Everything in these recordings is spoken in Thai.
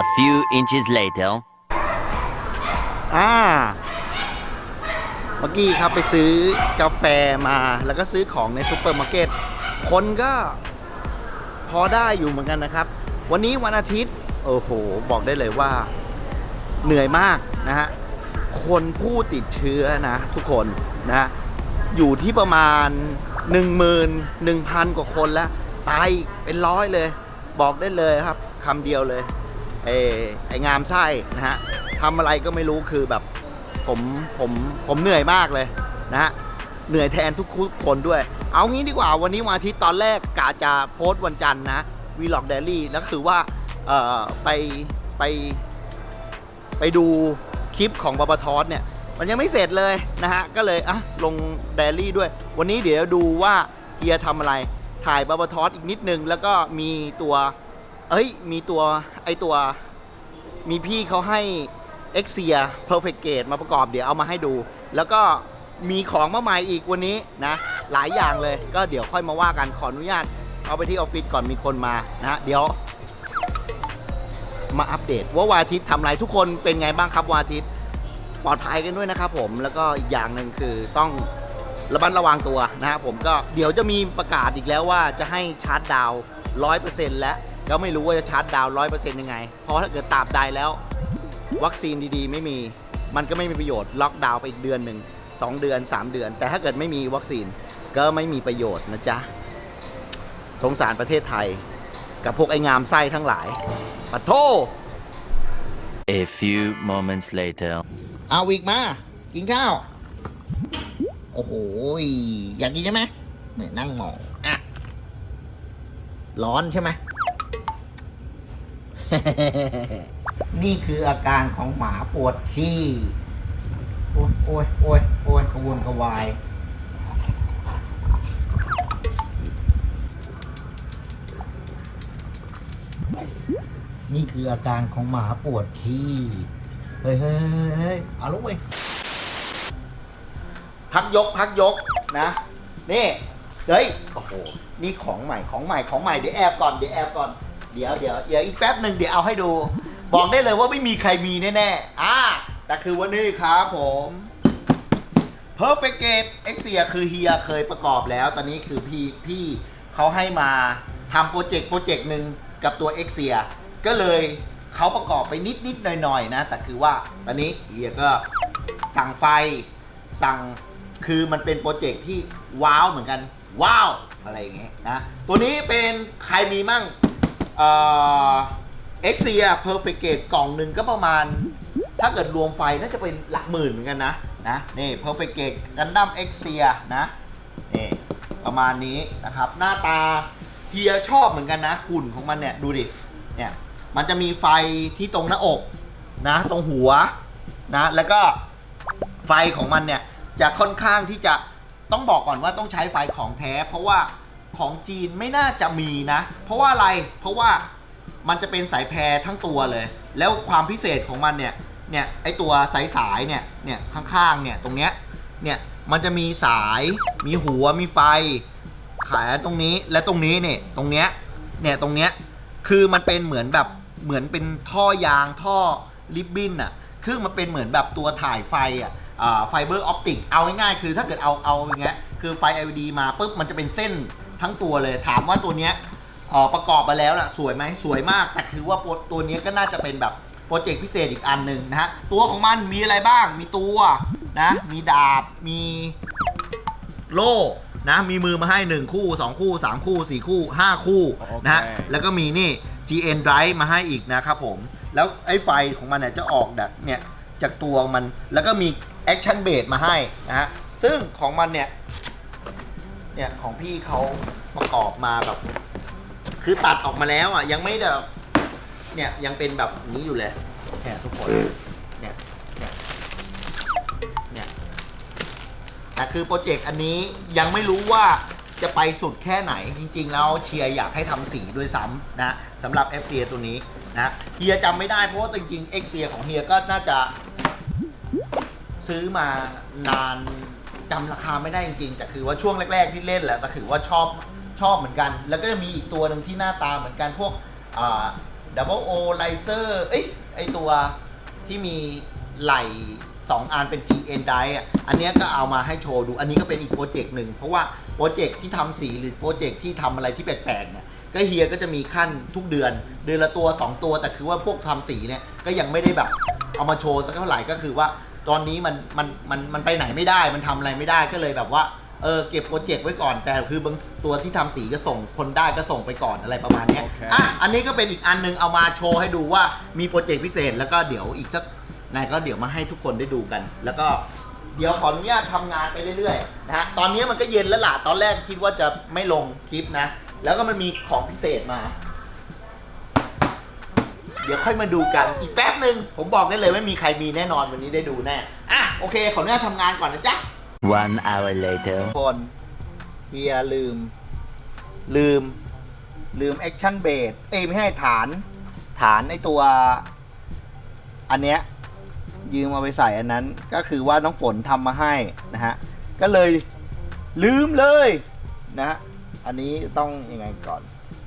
A few inches later. อ่าเมื่อกี้ครับไปซื้อกาแฟมาแล้วก็ซื้อของในซูเปอร์มาร์เก็ตคนก็พอได้อยู่เหมือนกันนะครับ วันนี้วันอาทิตย์ โอ้โห บอกได้เลยว่าเหนื่อยมากนะฮะ คนผู้ติดเชื้อนะ ทุกคนนะ อยู่ที่ประมาณ 1 1 0 0 0 กว่าคนแล้ว ตายเป็นร้อยเลย บอกได้เลยครับคำเดียวเลย ไอ้ไอ้งามไส้นะฮะทำอะไรก็ไม่รู้คือแบบผมผมผมเหนื่อยมากเลยนะฮะเหนื่อยแทนทุกคนด้วย เอางี้ดีกว่าวันนี้วันอาทิตย์ตอนแรกกาจะโพสต์วันจันทร์นะวีล็อกเดลี่แล้วคือว่าเอ่อไปไปไปดูคลิปของบาบาทอสเนี่ยมันยังไม่เสร็จเลยนะฮะ ก็เลยอะลงเดลี่ด้วย วันนี้เดี๋ยวดูว่าเฮียทำอะไรถ่ายบาบาทอสอีกนิดนึง แล้วก็มีตัว เอ้ย มีตัวไอตัวมีพี่เขาให้ e x i a Perfect Gate มาประกอบเดี๋ยวเอามาให้ดู แล้วก็มีของมาใหม่อีกวันนี้นะ หลายอย่างเลยก็เดี๋ยวค่อยมาว่ากันขออนุญาต เอาไปที่ออฟฟิศก่อนมีคนมานะเดี๋ยวมาอัปเดตว่าวาทิตย์ทำอะไรทุกคนเป็นไงบ้างครับวาทิตย์ปลอดภัยกันด้วยนะครับผมแล้วก็อีกอย่างหนึ่งคือต้องระมัดระวังตัวนะครับผมก็เดี๋ยวจะมีประกาศอีกแล้วว่าจะให้ชาร์จดาวร้อยเปอร์เซ็นต์แล้ วก็ไม่รู้ว่าจะชาร์จดาวร้อยเปอร์เซ็นต์ยังไง เพราะถ้าเกิดตราบใดแล้ว วัคซีนดีๆ ไม่มี มันก็ไม่มีประโยชน์ล็อกดาวน์ไปอีกเดือนหนึ่งสองเดือน 3 เดือน แต่ถ้าเกิดไม่มีวัคซีนก็ไม่มีประโยชน์นะจ๊ะ สงสารประเทศไทย กับพวกไอ้งามไส้ทั้งหลายปะโท A few moments later. เอาวิกมา กินข้าว โอ้โหยอยากกินใช่ไหมไม่นั่งมองอะ ร้อนใช่ไหม นี่คืออาการของหมาปวดขี้ โอ้ยโอ้ยโอ้ยโอ้ยกระวนกระวาย นี่คืออาการของหมาปวดขี้ เฮ้ยเฮ้ยเฮ้ยเอาลูกเว้ยพักยกพักยกนะ นี่ เฮ้ย โอ้โห นี่ของใหม่ของใหม่ของใหม่ เดี๋ยวแอบก่อน เดี๋ยวแอบก่อน เดี๋ยวเดี๋ยวเดี๋ยวอีกแป๊บหนึ่งเดี๋ยวเอาให้ดู บอกได้เลยว่าไม่มีใครมีแน่ๆอ่าแต่คือวันนี้ครับผม Perfect Gate X เ i ยคือเฮียเคยประกอบแล้ว ตอนนี้คือพี่พี่เขาให้มาทำโปรเจกต์โปรเจกต์หนึ่งกับตัว X เ i ยก็เลยเขาประกอบไปนิดนิดหน่อยหน่อยๆนะ แต่คือว่าตอนนี้เฮียก็สั่งไฟสั่งคือมันเป็นโปรเจกต์ที่ว้าวเหมือนกัน ว้าว อะไรอย่างเงี้ยนะ ตัวนี้เป็นใครมีมั่ง เอ่อ X เ i ย Perfect Gate กล่องหนึ่งก็ประมาณ ถ้าเกิดรวมไฟน่าจะเป็นหลักหมื่นเหมือนกันนะนะนี่ Perfect Gate Gundam X เ i ยนะนี่ประมาณนี้นะครับ หน้าตาเฮียชอบเหมือนกันนะหุ่นของมันเนี่ยดูดิเนี่ยมันจะมีไฟที่ตรงหน้าอกนะตรงหัวนะแล้วก็ไฟของมันเนี่ยจะค่อนข้างที่จะต้องบอกก่อนว่าต้องใช้ไฟของแท้ เพราะว่า ของจีนไม่น่าจะมีนะ เพราะว่าอะไรเพราะว่ามันจะเป็นสายแพรทั้งตัวเลย แล้วความพิเศษของมันเนี่ยเนี่ยไอตัวสายสายเนี่ยเนี่ยข้างๆเนี่ยตรงเนี้ยเนี่ยมันจะมีสายมีหัวมีไฟขายตรงนี้และตรงนี้เนี่ยตรงเนี้ยเนี่ยตรงเนี้ยคือมันเป็นเหมือนแบบเหมือนเป็นท่อยางท่อริบบิ้นอะคือมันเป็นเหมือนแบบตัวถ่ายไฟอะไฟเบอร์ออปติกเอาง่ายๆคือถ้าเกิดเอาเอาอย่างเงี้ยคือไฟ LED มาปุ๊บมันจะเป็นเส้น ทั้งตัวเลยถามว่าตัวเนี้ยเอ่อประกอบมาแล้วนะสวยไหมสวยมาก แต่คือว่าโปรตัวนี้ก็น่าจะเป็นแบบโปรเจกต์พิเศษอีกอันหนึ่งนะฮะตัวของมันมีอะไรบ้าง มีตัวนะ มีดาบมีโล่นะมีมือมาให้ 1 คู่ 2 คู่ 3 คู่ 4 คู่ 5 คู่นะฮะแล้วก็มีนี่ GN Drive มาให้อีกนะครับผม แล้วไอ้ไฟของมันเนี่ยจะออกแบบเนี่ยจากตัวมันแล้วก็มี Action Base มาให้นะฮะซึ่งของมันเนี่ย เนี่ยของพี่เขาประกอบมาแบบ คือตัดออกมาแล้วอะยังไม่แบบเนี่ยยังเป็นแบบนี้อยู่เลยเนี่ยทุกคนเนี่ยเนี่ยเนี่ยแต่คือโปรเจกต์อันนี้ยังไม่รู้ว่าจะไปสุดแค่ไหนจริง ๆ แล้วเชียร์อยากให้ทำสีด้วยซ้ำนะสำหรับ f c ตัวนี้นะเฮียจำไม่ได้เพราะว่าจริงๆ x อของเฮียก็น่าจะซื้อมานาน จำราคาไม่ได้จริงๆ แต่คือว่าช่วงแรก ๆ ที่เล่นแหละแต่คือว่าชอบชอบเหมือนกัน แล้วก็จะมีอีกตัวหนึ่งที่หน้าตาเหมือนกันพวกอ่า Double O Laser เอ้ยไอตัวที่มีไหล่สองอันเป็น GN Die อะอันเนี้ยก็เอามาให้โชว์ดู อันนี้ก็เป็นอีกโปรเจกต์หนึ่ง เพราะว่าโปรเจกต์ที่ทำสีหรือโปรเจกต์ที่ทำอะไรที่แปลกๆเนี่ยก็เฮียก็จะมีขั้นทุกเดือน เดือนละตัว 2 ตัว แต่คือว่าพวกทำสีเนี่ยก็ยังไม่ได้แบบเอามาโชว์สักเท่าไหร่ก็คือว่า ตอนนี้มันมันมันมันไปไหนไม่ได้ มันทำอะไรไม่ได้ก็เลยแบบว่าเออเก็บโปรเจกต์ไว้ก่อนแต่คือบางตัวที่ทำสีก็ส่งคนได้ก็ส่งไปก่อนอะไรประมาณเนี้ยโอเคอะอันนี้ก็เป็นอีกอันหนึงเอามาโชว์ให้ดูว่ามีโปรเจกต์พิเศษ แล้วก็เดี๋ยวอีกสักนายก็เดี๋ยวมาให้ทุกคนได้ดูกัน แล้วก็เดี๋ยวขออนุญาตทำงานไปเรื่อยๆนะฮะตอนนี้มันก็เย็นแล้วล่ะตอนแรกคิดว่าจะไม่ลงคลิปนะ แล้วก็มันมีของพิเศษมา เดี๋ยวค่อยมาดูกันอีกแป๊บหนึ่งผมบอกได้เลยไม่มีใครมีแน่นอนวันนี้ได้ดูแน่อะโอเค ขออนุญาตทำงานก่อนนะจ๊ะ One hour later. คนเฮียลืม ลืม ลืมแอคชั่นเบสเอ้ยไม่ให้ฐาน ฐานไอตัว อันเนี้ยยืมเอาไปใส่อันนั้น ก็คือว่าน้องฝนทำมาให้นะฮะ ก็เลยลืมเลยนะฮะ อันนี้ต้องยังไงก่อน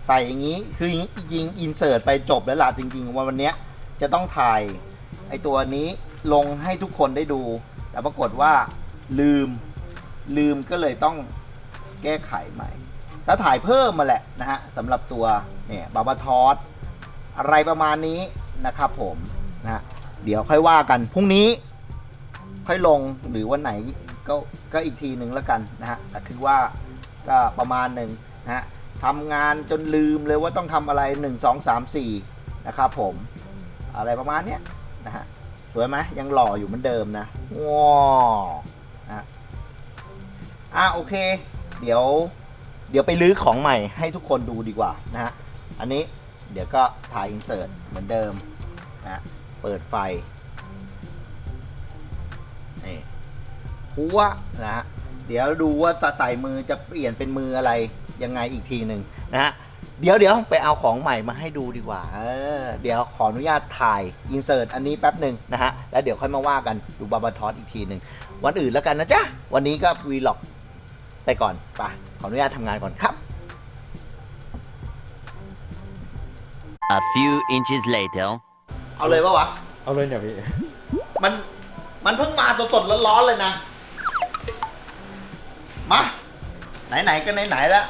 ใส่อย่างนี้คือยิงอินเสิร์ตไปจบแล้วล่ะจริงๆวันวันนี้จะต้องถ่ายไอตัวนี้ลงให้ทุกคนได้ดู แต่ปรากฏว่าลืมลืมก็เลยต้องแก้ไขใหม่แล้วถ่ายเพิ่มมาแหละนะฮะสำหรับตัวเนี่ยบาบาทอสอะไรประมาณนี้นะครับผมนะฮะเดี๋ยวค่อยว่ากันพรุ่งนี้ค่อยลงหรือวันไหนก็ก็อีกทีหนึ่งแล้วกันนะฮะแต่คือว่าก็ประมาณหนึ่งนะฮะ ทำงานจนลืมเลยว่าต้องทำอะไร 1 2 3 4 นะครับผม อะไรประมาณเนี้ยนะฮะสวยไหมยังหล่ออยู่เหมือนเดิมนะว้าวนะอะโอเค เดี๋ยว เดี๋ยวไปลื้อของใหม่ให้ทุกคนดูดีกว่านะฮะ อันนี้เดี๋ยวก็ถ่ายอินเสิร์ตเหมือนเดิมนะเปิดไฟนี่หัวนะฮะเดี๋ยวดูว่าจะใส่มือจะเปลี่ยนเป็นมืออะไร ยังไงอีกทีหนึ่งนะฮะเดี๋ยวเดี๋ยวไปเอาของใหม่มาให้ดูดีกว่า เออ เดี๋ยวขออนุญาตถ่ายอินเสิร์ตอันนี้แป๊บหนึ่งนะฮะ แล้วเดี๋ยวค่อยมาว่ากันดูบาบาทอสอีกทีหนึ่งวันอื่นแล้วกันนะจ๊ะ วันนี้ก็วีล็อกไปก่อนไปขออนุญาตทำงานก่อนครับ A few inches later. เอาเลยปะวะ เอาเลยเนี่ยพี่ มัน มันเพิ่งมาสดๆร้อนๆเลยนะ มา ไหนๆก็ไหนๆแล้ว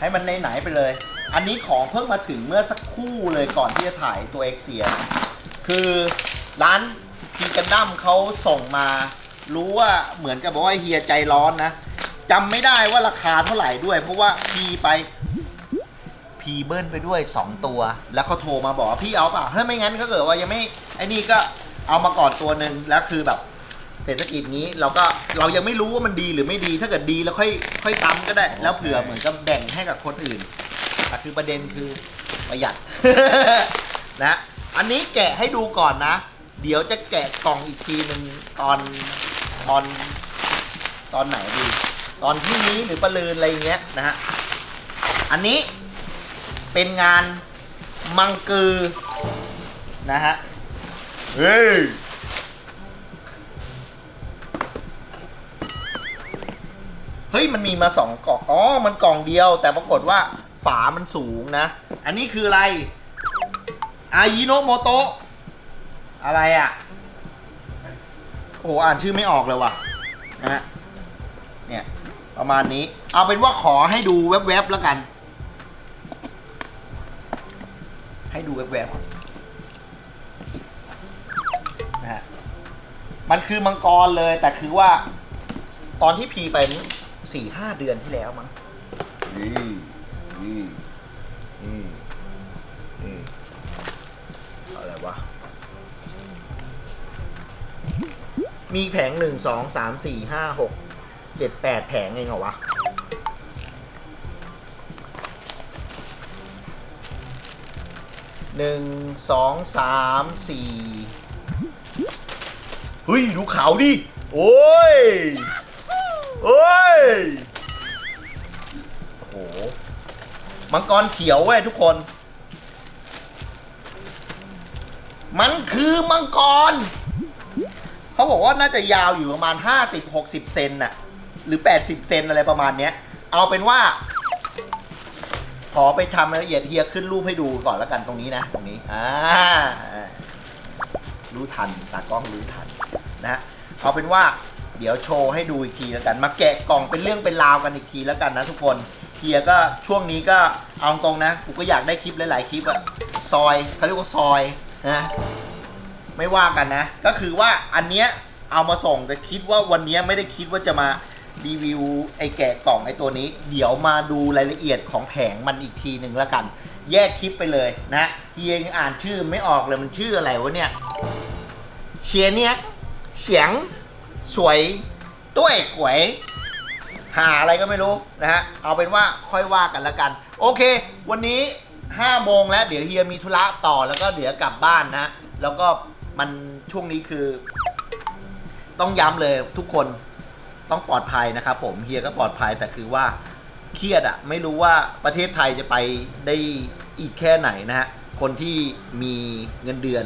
ให้มันไหนไปเลย อันนี้ของเพิ่งมาถึงเมื่อสักครู่เลยก่อนที่จะถ่ายตัวเอ็กเซียคือร้านพีกันดั้มเขาส่งมา รู้ว่าเหมือนกับบอกว่าเฮียใจร้อนนะจำไม่ได้ว่าราคาเท่าไหร่ด้วย เพราะว่าพีไปพีเบิ้ลไปด้วย 2 ตัว แล้วเขาโทรมาบอกว่าพี่เอาเปล่าถ้าไม่งั้นก็เกิดว่ายังไม่ไอ้นี่ก็เอามาก่อนตัวหนึ่งแล้วคือแบบ เศรษฐกิจนี้เราก็เรายังไม่รู้ว่ามันดีหรือไม่ดี ถ้าเกิดดีแล้วค่อยค่อยตำก็ได้ แล้วเผื่อเหมือนกับแบ่งให้กับคนอื่นแต่คือประเด็นคือประหยัด นะอันนี้แกะให้ดูก่อนนะ เดี๋ยวจะแกะกล่องอีกทีหนึ่งตอนตอนตอนไหนดี ตอนที่นี้หรือประลืนอะไรอย่างเงี้ยนะฮะอันนี้เป็นงานมังกือนะฮะเฮ้ย เฮ้ยมันมีมาสองกล่องอ๋อมันกล่องเดียว แต่ปรากฏว่าฝามันสูงนะ อันนี้คืออะไรอายิโนโมโตะอะไรอะ่ะ โอ้อ่านชื่อไม่ออกเลยว่ะนะฮะเนี่ย ประมาณนี้ เอาเป็นว่าขอให้ดูแวบๆแล้วกัน ให้ดูแวบๆนะฮะมันคือมังกรเลยแต่คือว่าตอนที่พีไป สี่ห้าเดือนที่แล้วมั้งนี่นี่นี่นี่อะไรวะ มีแผงหนึ่งสองสามสี่ห้าหกเจ็ดแปดแผงเองเหรอวะหนึ่งสองสามสี่เฮ้ย ดูขาวดิ โอ้ย โอ้ยโอ้โห มังกรเขียวเว้ยทุกคน มันคือมังกร เขาบอกว่าน่าจะยาวอยู่ประมาณ 50-60 เซนน่ะ หรือ 80 เซนอะไรประมาณเนี้ย เอาเป็นว่า ขอไปทำรายละเอียดเฮียขึ้นรูปให้ดูก่อนแล้วกันตรงนี้นะ ตรงนี้ อ่า รู้ทัน ตากล้องรู้ทันนะ เอาเป็นว่า เดี๋ยวโชว์ให้ดูอีกทีแล้วกัน มาแกะกล่องเป็นเรื่องเป็นราวกันอีกทีแล้วกันนะทุกคนเฮียก็ช่วงนี้ก็เอาตรงนะกูก็อยากได้คลิปหลายๆคลิปอะซอยเขาเรียกว่าซอยนะไม่ว่ากันนะ ก็คือว่าอันเนี้ยเอามาส่งแต่คิดว่าวันเนี้ยไม่ได้คิดว่าจะมารีวิวไอ้แกะกล่องไอ้ตัวนี้ เดี๋ยวมาดูรายละเอียดของแผงมันอีกทีหนึ่งแล้วกัน แยกคลิปไปเลยนะเฮียยังอ่านชื่อไม่ออกเลยมันชื่ออะไรวะเนี่ยเชียเนี้ยเสียง สวยต้วยกวย หาอะไรก็ไม่รู้นะฮะ เอาเป็นว่าค่อยว่ากันละกัน โอเค วันนี้5โมงแล้วเดี๋ยวเฮียมีธุระต่อแล้วก็เดี๋ยวกลับบ้านนะ แล้วก็มันช่วงนี้คือ ต้องย้ำเลยทุกคนต้องปลอดภัยนะครับผมเฮียก็ปลอดภัยแต่คือว่าเครียดอะไม่รู้ว่าประเทศไทยจะไปได้อีกแค่ไหนนะฮะ คนที่มีเงินเดือน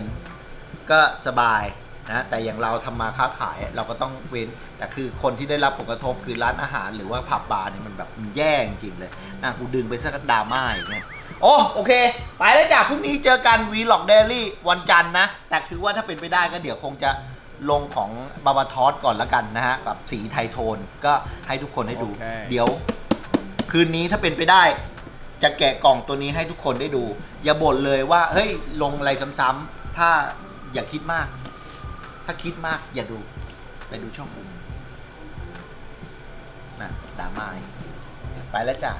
ก็สบาย นะแต่อย่างเราทำมาค้าขายเราก็ต้องเว้น แต่คือคนที่ได้รับผลกระทบคือร้านอาหารหรือว่าผับบาร์เนี่ยมันแบบมันแย่จริงๆเลยนะกูดึงไปสักดราม่าอย่างเงี้ยโอ้โอเค ไปแล้วจ้ะพรุ่งนี้เจอกันวีล็อกเดลี่วันจันทร์นะ แต่คือว่าถ้าเป็นไปได้ก็เดี๋ยวคงจะลงของบาบาทอสก่อนละกันนะฮะ กับสีไทโทนก็ให้ทุกคนได้ดูโอเคเดี๋ยว คืนนี้ถ้าเป็นไปได้ จะแกะกล่องตัวนี้ให้ทุกคนได้ดู อย่าบ่นเลยว่า เฮ้ย ลงอะไรซ้ำๆถ้าอย่าคิดมาก ถ้าคิดมากอย่าดู ไปดูช่องอื่นนะดราม่าอีกไปแล้วจ้ะ